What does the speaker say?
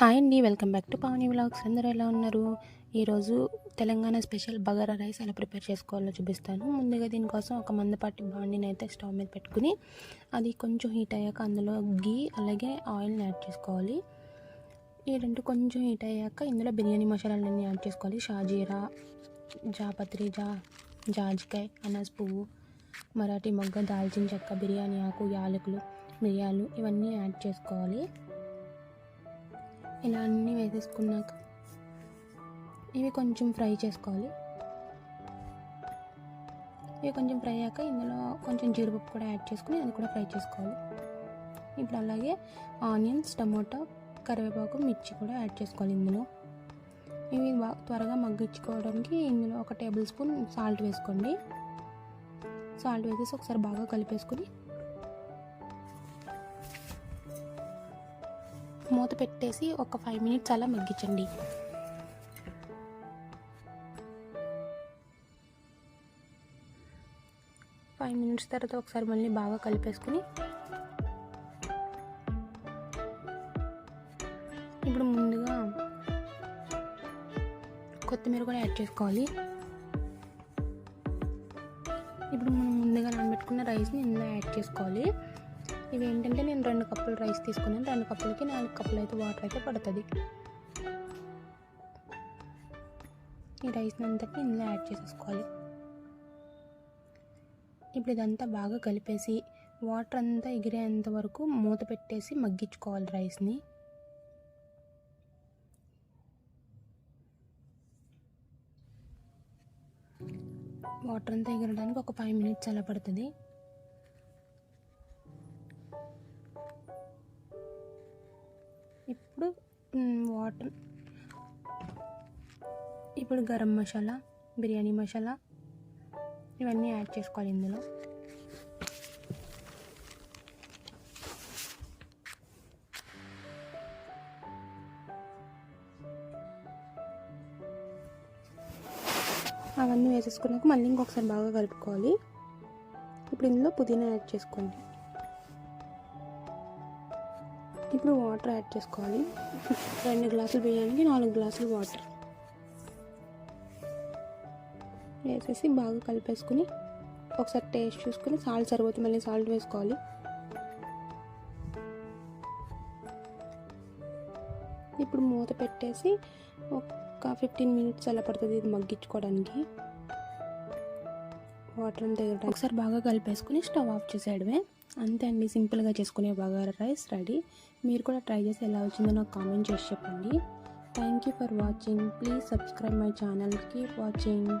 Hi అండి welcome back to Pavani vlogs. అందరూ ఎలా ఉన్నారు? ఈరోజు తెలంగాణ స్పెషల్ బగారా రైస్ ఎలా ప్రిపేర్ చేసుకోవాలో చూపిస్తాను. ముందుగా దీనికోసం ఒక మందపాటి బాండిని అయితే స్టవ్ మీద పెట్టుకుని అది కొంచెం హీట్ అయ్యాక అందులో గీ అలాగే ఆయిల్ని యాడ్ చేసుకోవాలి. ఈ రెండు కొంచెం హీట్ అయ్యాక ఇందులో బిర్యానీ మసాలాలన్నీ యాడ్ చేసుకోవాలి. షాజీరా జాపత్రి జా జాజికాయ అనాస్ పువ్వు మరాఠీ మొగ్గ దాల్చిన చెక్క బిర్యానీ ఆకు యాలకులు మిరియాలు ఇవన్నీ యాడ్ చేసుకోవాలి. ఇలా అన్నీ వేసేసుకున్నాక ఇవి కొంచెం ఫ్రై చేసుకోవాలి. ఇవి కొంచెం ఫ్రై అయ్యాక ఇందులో కొంచెం జీడిపప్పు కూడా యాడ్ చేసుకుని అది కూడా ఫ్రై చేసుకోవాలి. ఇప్పుడు అలాగే ఆనియన్స్ టమోటా కరివేపాకు మిర్చి కూడా యాడ్ చేసుకోవాలి ఇందులో. ఇవి బాగా త్వరగా మగ్గించుకోవడానికి ఇందులో ఒక టేబుల్ స్పూన్ సాల్ట్ వేసుకోండి. సాల్ట్ వేసేసి ఒకసారి బాగా కలిపేసుకుని మూత పెట్టేసి ఒక ఫైవ్ మినిట్స్ అలా మగ్గించండి. ఫైవ్ మినిట్స్ తర్వాత ఒకసారి మళ్ళీ బాగా కలిపేసుకుని ఇప్పుడు ముందుగా కొత్తిమీర కూడా యాడ్ చేసుకోవాలి. ఇప్పుడు మనం ముందుగా నానబెట్టుకున్న రైస్ని ఇందులో యాడ్ చేసుకోవాలి. ఇవి ఏంటంటే నేను రెండు కప్పులు రైస్ తీసుకున్నాను. రెండు కప్పులకి నాలుగు కప్పులు అయితే వాటర్ అయితే పడుతుంది. ఈ రైస్ని అంతటి ఇందులో యాడ్ చేసేసుకోవాలి. ఇప్పుడు ఇదంతా బాగా కలిపేసి వాటర్ అంతా ఎగిరేంత వరకు మూత పెట్టేసి మగ్గించుకోవాలి రైస్ని. వాటర్ అంతా ఎగరడానికి ఒక ఫైవ్ మినిట్స్ అలా పడుతుంది. ఇప్పుడు వాటర్ ఇప్పుడు గరం మసాలా బిర్యానీ మసాలా ఇవన్నీ యాడ్ చేసుకోవాలి ఇందులో. అవన్నీ వేసేసుకున్నాక మళ్ళీ ఇంకొకసారి బాగా కలుపుకోవాలి. ఇప్పుడు ఇందులో పుదీనా యాడ్ చేసుకోండి. ఇప్పుడు వాటర్ యాడ్ చేసుకోవాలి. రెండు గ్లాసులు బియ్యానికి నాలుగు గ్లాసులు వాటర్. వేసేసి బాగా కలిపేసుకుని ఒకసారి టేస్ట్ చూసుకుని సాల్ట్ సరిపోతుంది మళ్ళీ సాల్ట్ వేసుకోవాలి. ఇప్పుడు మూత పెట్టేసి ఒక ఫిఫ్టీన్ మినిట్స్ అలా పడుతుంది ఇది మగ్గించుకోవడానికి. వాటర్ అంతా ఎగరడానికి ఒకసారి బాగా కలిపేసుకుని స్టవ్ ఆఫ్ చేసేయడమే. అంతే అండి సింపుల్గా చేసుకునే బగారా రైస్ రెడీ. మీరు కూడా ట్రై చేసి ఎలా వచ్చిందో నాకు కామెంట్ చేసి చెప్పండి. Thank you for watching please subscribe my channel keep watching